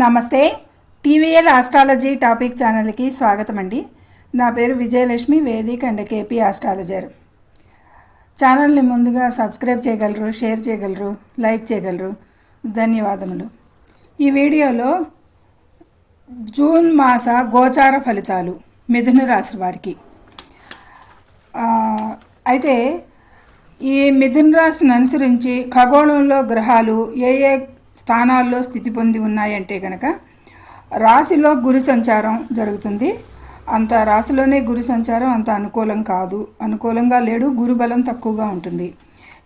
నమస్తే. TVL astrology topic ఛానల్కి స్వాగతం అండి నా పేరు Vijayalakshmi vedic and KP astrologer. ఛానల్ని ముందుగా సబ్స్క్రైబ్ చేయగలరు షేర్ చేయగలరు లైక్ చేయగలరు. ధన్యవాదములు. ఈ వీడియోలో జూన్ మాస గోచార ఫలితాలు మిథున రాశి వారికి. అయితే ఈ మిథున రాశిని అనుసరించి ఖగోళంలో గ్రహాలు ఏ ఏ స్థానాల్లో స్థితి పొంది ఉన్నాయంటే కనుక రాశిలో గురు సంచారం జరుగుతుంది. అంత రాశిలోనే గురు సంచారం అంత అనుకూలం కాదు. అనుకూలంగా లేడు గురు బలం తక్కువగా ఉంటుంది.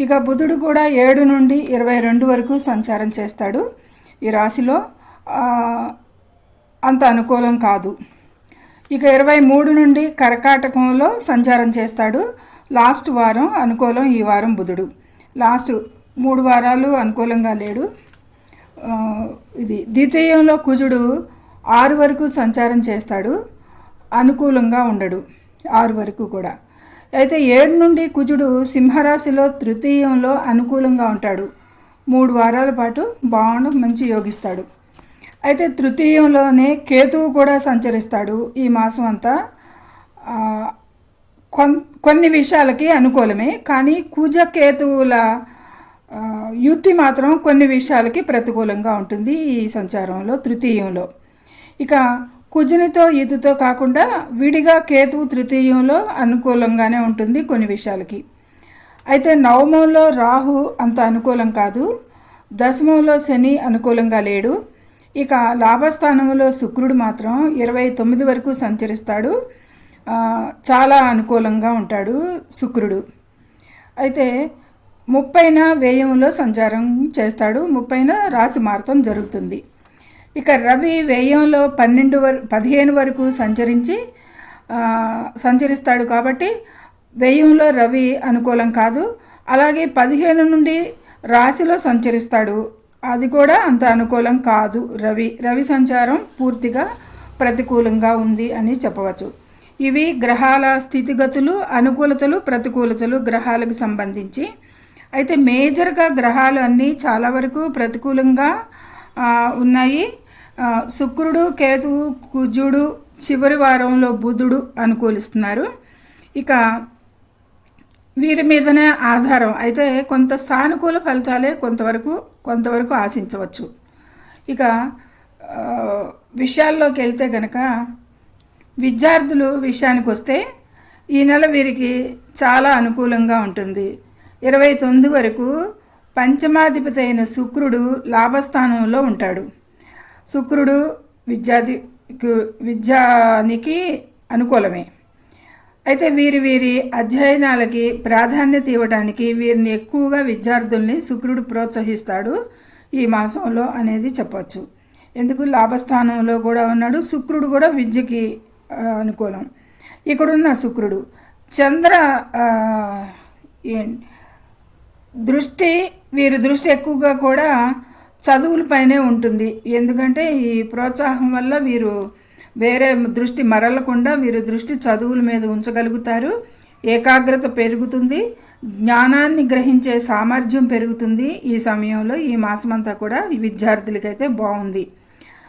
ఇక బుధుడు కూడా ఏడు నుండి ఇరవై రెండు వరకు సంచారం చేస్తాడు. ఈ రాశిలో అంత అనుకూలం కాదు. ఇక ఇరవై మూడు నుండి కర్కాటకంలో సంచారం చేస్తాడు. లాస్ట్ వారం అనుకూలం ఈ వారం బుధుడు. లాస్ట్ మూడు వారాలు అనుకూలంగా లేడు. ఇది ద్వితీయంలో కుజుడు ఆరు వరకు సంచారం చేస్తాడు అనుకూలంగా ఉండడు ఆరు వరకు కూడా. అయితే ఏడు నుండి కుజుడు సింహరాశిలో తృతీయంలో అనుకూలంగా ఉంటాడు. మూడు వారాల పాటు బాగుండు మంచి యోగిస్తాడు. అయితే తృతీయంలోనే కేతువు కూడా సంచరిస్తాడు ఈ మాసం అంతా. కొన్ కొన్ని విషయాలకి అనుకూలమే కానీ కుజ కేతువుల యుతి మాత్రం కొన్ని విషయాలకి ప్రతికూలంగా ఉంటుంది ఈ సంచారంలో తృతీయంలో. ఇక కుజునితో ఈతుతో కాకుండా విడిగా కేతువు తృతీయంలో అనుకూలంగానే ఉంటుంది కొన్ని విషయాలకి. అయితే నవమంలో రాహు అంత అనుకూలం కాదు. దశమంలో శని అనుకూలంగా లేడు. ఇక లాభస్థానంలో శుక్రుడు మాత్రం ఇరవై తొమ్మిది వరకు సంచరిస్తాడు. చాలా అనుకూలంగా ఉంటాడు శుక్రుడు. అయితే ముప్పైన వ్యయంలో సంచారం చేస్తాడు ముప్పైన రాశి మారతం జరుగుతుంది. ఇక రవి వ్యయంలో పన్నెండు వర పదిహేను వరకు సంచరించి సంచరిస్తాడు కాబట్టి వ్యయంలో రవి అనుకూలం కాదు. అలాగే పదిహేను నుండి రాశిలో సంచరిస్తాడు. అది కూడా అంత అనుకూలం కాదు రవి. రవి సంచారం పూర్తిగా ప్రతికూలంగా ఉంది అని చెప్పవచ్చు. ఇవి గ్రహాల స్థితిగతులు అనుకూలతలు ప్రతికూలతలు గ్రహాలకు సంబంధించి. అయితే మేజర్గా గ్రహాలు అన్నీ చాలా వరకు ప్రతికూలంగా ఉన్నాయి. శుక్రుడు కేతువు కుజుడు చివరి వారంలో బుధుడు అనుకూలిస్తున్నారు ఇక వీరి మీదనే ఆధారం. అయితే కొంత సానుకూల ఫలితాలే కొంతవరకు కొంతవరకు ఆశించవచ్చు. ఇక విషయాల్లోకి వెళ్తే కనుక విద్యార్థులు విషయానికి వస్తే ఈ నెల వీరికి చాలా అనుకూలంగా ఉంటుంది. ఇరవై తొమ్మిది వరకు పంచమాధిపతి అయిన శుక్రుడు లాభస్థానంలో ఉంటాడు. శుక్రుడు విద్యాధి విద్యానికి అనుకూలమే. అయితే వీరి వీరి అధ్యయనాలకి ప్రాధాన్యత ఇవ్వడానికి వీరిని ఎక్కువగా విద్యార్థుల్ని శుక్రుడు ప్రోత్సహిస్తాడు ఈ మాసంలో అనేది చెప్పవచ్చు ఎందుకు? లాభస్థానంలో కూడా ఉన్నాడు. శుక్రుడు కూడా విద్యకి అనుకూలం. ఇక్కడున్న శుక్రుడు చంద్ర ఆ, దృష్టి వీరి దృష్టి ఎక్కువగా కూడా చదువులపైనే ఉంటుంది. ఎందుకంటే ఈ ప్రోత్సాహం వల్ల వీరు వేరే దృష్టి మరలకుండా వీరు దృష్టి చదువుల మీద ఉంచగలుగుతారు. ఏకాగ్రత పెరుగుతుంది. జ్ఞానాన్ని గ్రహించే సామర్థ్యం పెరుగుతుంది. ఈ సమయంలో ఈ మాసమంతా కూడా విద్యార్థులకైతే బాగుంది.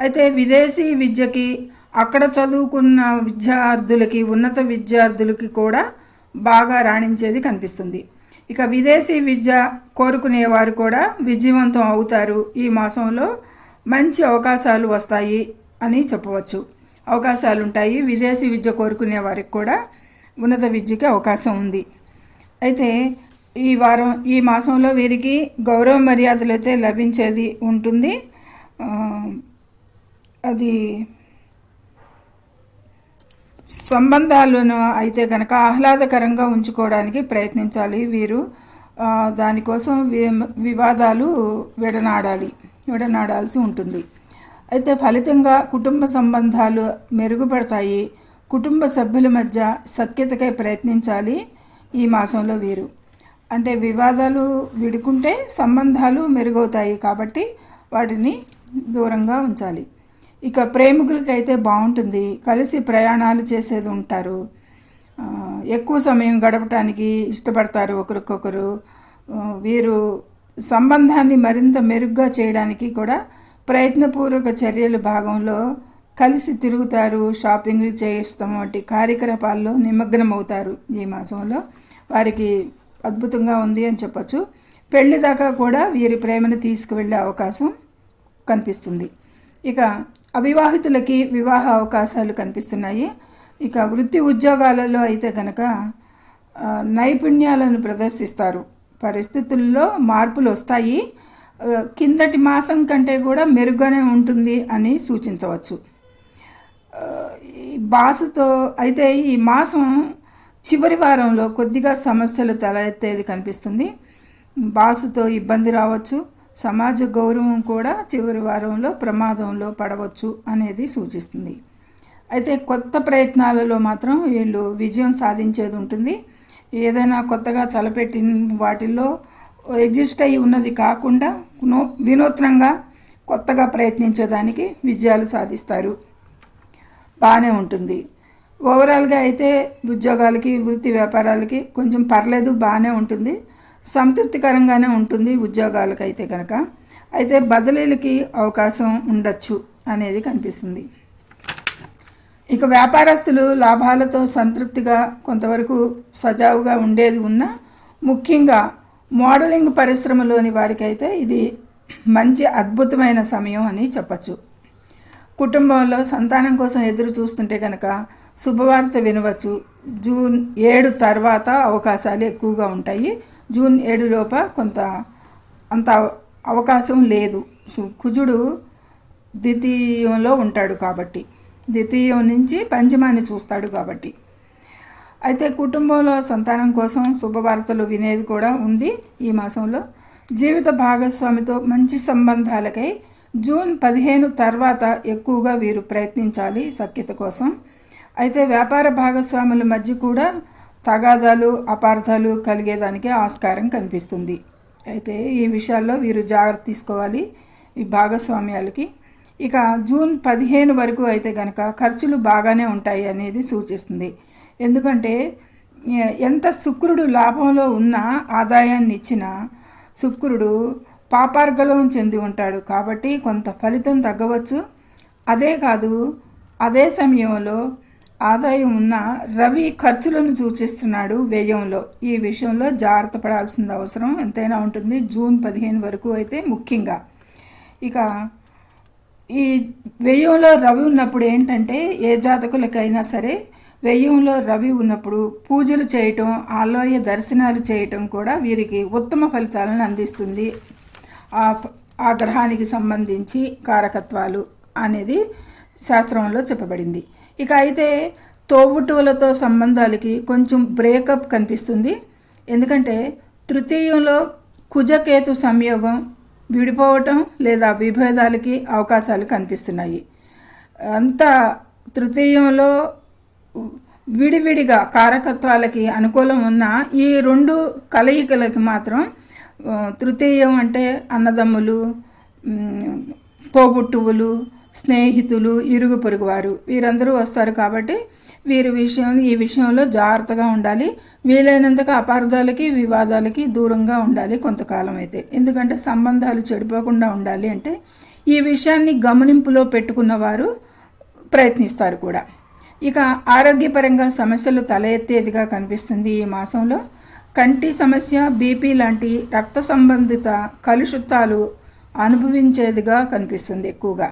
అయితే విదేశీ విద్యకి అక్కడ చదువుకున్న విద్యార్థులకి ఉన్నత విద్యార్థులకి కూడా బాగా రాణించేది కనిపిస్తుంది. ఇక విదేశీ విద్య కోరుకునేవారు కూడా విజయవంతం అవుతారు. ఈ మాసంలో మంచి అవకాశాలు వస్తాయి అని చెప్పవచ్చు. అవకాశాలు ఉంటాయి విదేశీ విద్య కోరుకునే వారికి కూడా ఉన్నత విద్యకి అవకాశం ఉంది. అయితే ఈ వారం ఈ మాసంలో వీరికి గౌరవ మర్యాదలు అయితే లభించేది ఉంటుంది. అది సంబంధాలను అయితే కనుక ఆహ్లాదకరంగా ఉంచుకోవడానికి ప్రయత్నించాలి వీరు. దానికోసం వివాదాలు విడనాడాలి విడనాడాల్సి ఉంటుంది. అయితే ఫలితంగా కుటుంబ సంబంధాలు మెరుగుపడతాయి. కుటుంబ సభ్యుల మధ్య సఖ్యతకై ప్రయత్నించాలి ఈ మాసంలో వీరు. అంటే వివాదాలు విడుకుంటే సంబంధాలు మెరుగవుతాయి కాబట్టి వాటిని దూరంగా ఉంచాలి. ఇక ప్రేమికులకైతే బాగుంటుంది. కలిసి ప్రయాణాలు చేసేది ఉంటారు. ఎక్కువ సమయం గడపటానికి ఇష్టపడతారు ఒకరికొకరు. వీరు సంబంధాన్ని మరింత మెరుగ్గా చేయడానికి కూడా ప్రయత్నపూర్వక చర్యల భాగంలో కలిసి తిరుగుతారు షాపింగ్లు చేయిస్తాం వంటి కార్యకలాపాల్లో నిమగ్నమవుతారు ఈ మాసంలో. వారికి అద్భుతంగా ఉంది అని చెప్పచ్చు. పెళ్ళి దాకా కూడా వీరి ప్రేమను తీసుకువెళ్ళే అవకాశం కనిపిస్తుంది. ఇక అవివాహితులకి వివాహ అవకాశాలు కనిపిస్తున్నాయి. ఇక వృత్తి ఉద్యోగాలలో అయితే కనుక నైపుణ్యాలను ప్రదర్శిస్తారు. పరిస్థితుల్లో మార్పులు వస్తాయి. కిందటి మాసం కంటే కూడా మెరుగ్గానే ఉంటుంది అని సూచించవచ్చు. బాసుతో అయితే ఈ మాసం చివరి వారంలో కొద్దిగా సమస్యలు తలెత్తేది కనిపిస్తుంది. బాసుతో ఇబ్బంది రావచ్చు. సమాజ గౌరవం కూడా చివరి వారంలో ప్రమాదంలో పడవచ్చు అనేది సూచిస్తుంది. అయితే కొత్త ప్రయత్నాలలో మాత్రం వీళ్ళు విజయం సాధించేది ఉంటుంది. ఏదైనా కొత్తగా తలపెట్టిన వాటిల్లో ఎగ్జిస్ట్ అయి ఉన్నది కాకుండా నూ వినూత్నంగా కొత్తగా ప్రయత్నించేదానికి విజయాలు సాధిస్తారు. బాగానే ఉంటుంది. ఓవరాల్గా అయితే ఉద్యోగాలకి వృత్తి వ్యాపారాలకి కొంచెం పర్లేదు బాగానే ఉంటుంది. సంతృప్తికరంగానే ఉంటుంది ఉద్యోగాలకు అయితే కనుక అయితే బదిలీలకి అవకాశం ఉండొచ్చు అనేది కనిపిస్తుంది. ఇక వ్యాపారస్తులు లాభాలతో సంతృప్తిగా కొంతవరకు సజావుగా ఉండేది ఉన్నా ముఖ్యంగా మోడలింగ్ పరిశ్రమలోని వారికైతే ఇది మంచి అద్భుతమైన సమయం అని చెప్పచ్చు. కుటుంబంలో సంతానం కోసం ఎదురు చూస్తుంటే కనుక శుభవార్త వినవచ్చు. జూన్ ఏడు తర్వాత అవకాశాలు ఎక్కువగా ఉంటాయి. జూన్ ఏడు లోప కొంత అంత అవకాశం లేదు. కుజుడు ద్వితీయంలో ఉంటాడు కాబట్టి. ద్వితీయం నుంచి పంచమాన్ని చూస్తాడు కాబట్టి. అయితే కుటుంబంలో సంతానం కోసం శుభవార్తలు వినేది కూడా ఉంది ఈ మాసంలో. జీవిత భాగస్వామితో మంచి సంబంధాలకై జూన్ పదిహేను తర్వాత ఎక్కువగా వీరు ప్రయత్నించాలి సఖ్యత కోసం. అయితే వ్యాపార భాగస్వాముల మధ్య కూడా తగాదాలు అపార్థాలు కలిగేదానికి ఆస్కారం కనిపిస్తుంది. అయితే ఈ విషయాల్లో వీరు జాగ్రత్త తీసుకోవాలి ఈ భాగస్వామ్యాలకి. ఇక జూన్ పదిహేను వరకు అయితే కనుక ఖర్చులు బాగానే ఉంటాయి అనేది సూచిస్తుంది. ఎందుకంటే ఎంత శుక్రుడు లాభంలో ఉన్న ఆదాయాన్ని ఇచ్చినా శుక్రుడు పాపార్గలం చెంది ఉంటాడు కాబట్టి కొంత ఫలితం తగ్గవచ్చు. అదే కాదు అదే సమయంలో ఆదాయం ఉన్న రవి ఖర్చులను సూచిస్తున్నాడు వ్యయంలో. ఈ విషయంలో జాగ్రత్త పడాల్సిన అవసరం. ఎంతైనా ఉంటుంది. జూన్ పదిహేను వరకు అయితే ముఖ్యంగా. ఇక ఈ వ్యయంలో రవి ఉన్నప్పుడు ఏంటంటే ఏ జాతకులకైనా సరే వ్యయంలో రవి ఉన్నప్పుడు పూజలు చేయటం ఆలయ దర్శనాలు చేయటం కూడా వీరికి ఉత్తమ ఫలితాలను అందిస్తుంది. ఆ ఆ గ్రహానికి సంబంధించి కారకత్వాలు అనేది శాస్త్రంలో చెప్పబడింది. ఇక అయితే తోబుట్టువులతో సంబంధాలకి కొంచెం బ్రేకప్ కనిపిస్తుంది. ఎందుకంటే తృతీయంలో కుజకేతు సంయోగం విడిపోవటం లేదా విభేదాలకి అవకాశాలు కనిపిస్తున్నాయి. అంతా తృతీయంలో విడివిడిగా కారకత్వాలకి అనుకూలం ఉన్న ఈ రెండు కలయికలకి మాత్రం తృతీయం అంటే అన్నదమ్ములు తోబుట్టువులు స్నేహితులు ఇరుగు పొరుగువారు వీరందరూ వస్తారు కాబట్టి వీరి విషయం ఈ విషయంలో జాగ్రత్తగా ఉండాలి. వీలైనంతగా అపార్థాలకి వివాదాలకి దూరంగా ఉండాలి కొంతకాలం అయితే. ఎందుకంటే సంబంధాలు చెడిపోకుండా ఉండాలి అంటే ఈ విషయాన్ని గమనింపులో పెట్టుకున్న వారు ప్రయత్నిస్తారు కూడా. ఇక ఆరోగ్యపరంగా సమస్యలు తల ఎత్తేదిగా కనిపిస్తుంది ఈ మాసంలో. కంటి సమస్య బీపీ లాంటి రక్త సంబంధిత కలుషితాలు అనుభవించేదిగా కనిపిస్తుంది ఎక్కువగా.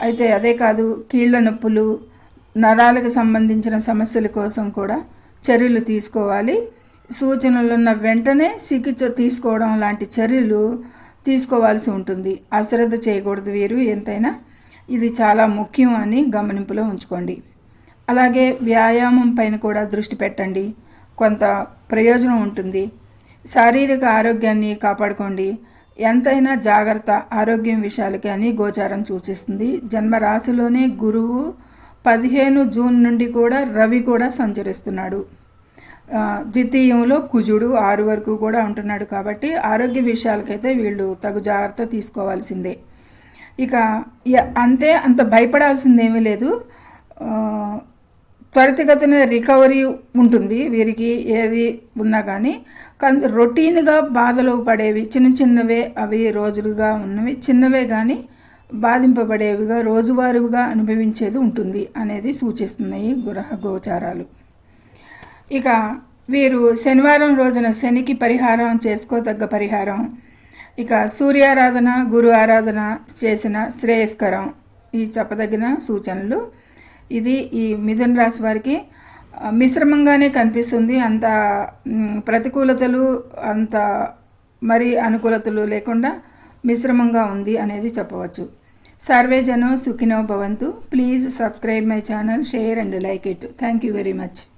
అయితే అదే కాదు కీళ్ళ నొప్పులు నరాలకు సంబంధించిన సమస్యల కోసం కూడా చర్యలు తీసుకోవాలి. సూచనలున్న వెంటనే చికిత్స తీసుకోవడం లాంటి చర్యలు తీసుకోవాల్సి ఉంటుంది. అశ్రద్ధ చేయకూడదు వీరు. ఎంతైనా ఇది చాలా ముఖ్యం అని గమనింపులో ఉంచుకోండి. అలాగే వ్యాయామం పైన కూడా దృష్టి పెట్టండి. కొంత ప్రయోజనం ఉంటుంది. శారీరక ఆరోగ్యాన్ని కాపాడుకోండి. ఎంతైనా జాగ్రత్త ఆరోగ్యం విషయాలకి అని గోచారం సూచిస్తుంది. జన్మరాశిలోనే గురువు పదిహేను జూన్ నుండి కూడా రవి కూడా సంచరిస్తున్నాడు. ద్వితీయంలో కుజుడు ఆరు వరకు కూడా ఉంటున్నాడు కాబట్టి ఆరోగ్య విషయాలకైతే వీళ్ళు తగు జాగ్రత్త తీసుకోవాల్సిందే. ఇక అంతే అంత భయపడాల్సిందేమీ లేదు. త్వరితగతిన రికవరీ ఉంటుంది వీరికి ఏది ఉన్నా కానీ కానీ రొటీన్గా బాధలు పడేవి చిన్న చిన్నవే అవి రోజులుగా ఉన్నవి. చిన్నవే కానీ బాధింపబడేవిగా రోజువారీగా అనుభవించేది ఉంటుంది అనేది సూచిస్తున్నాయి గ్రహ గోచారాలు. ఇక వీరు శనివారం రోజున శనికి పరిహారం చేసుకోదగ్గ పరిహారం. ఇక సూర్యారాధన గురు ఆరాధన చేసిన శ్రేయస్కరం. ఈ చెప్పదగిన సూచనలు ఇది ఈ మిథున రాశి వారికి మిశ్రమంగానే కనిపిస్తుంది. అంత ప్రతికూలతలు అంత మరి అనుకూలతలు లేకుండా మిశ్రమంగా ఉంది అనేది చెప్పవచ్చు. సర్వే జనం సుఖినో భవంతు. Please subscribe my channel share and like it. Thank you very much.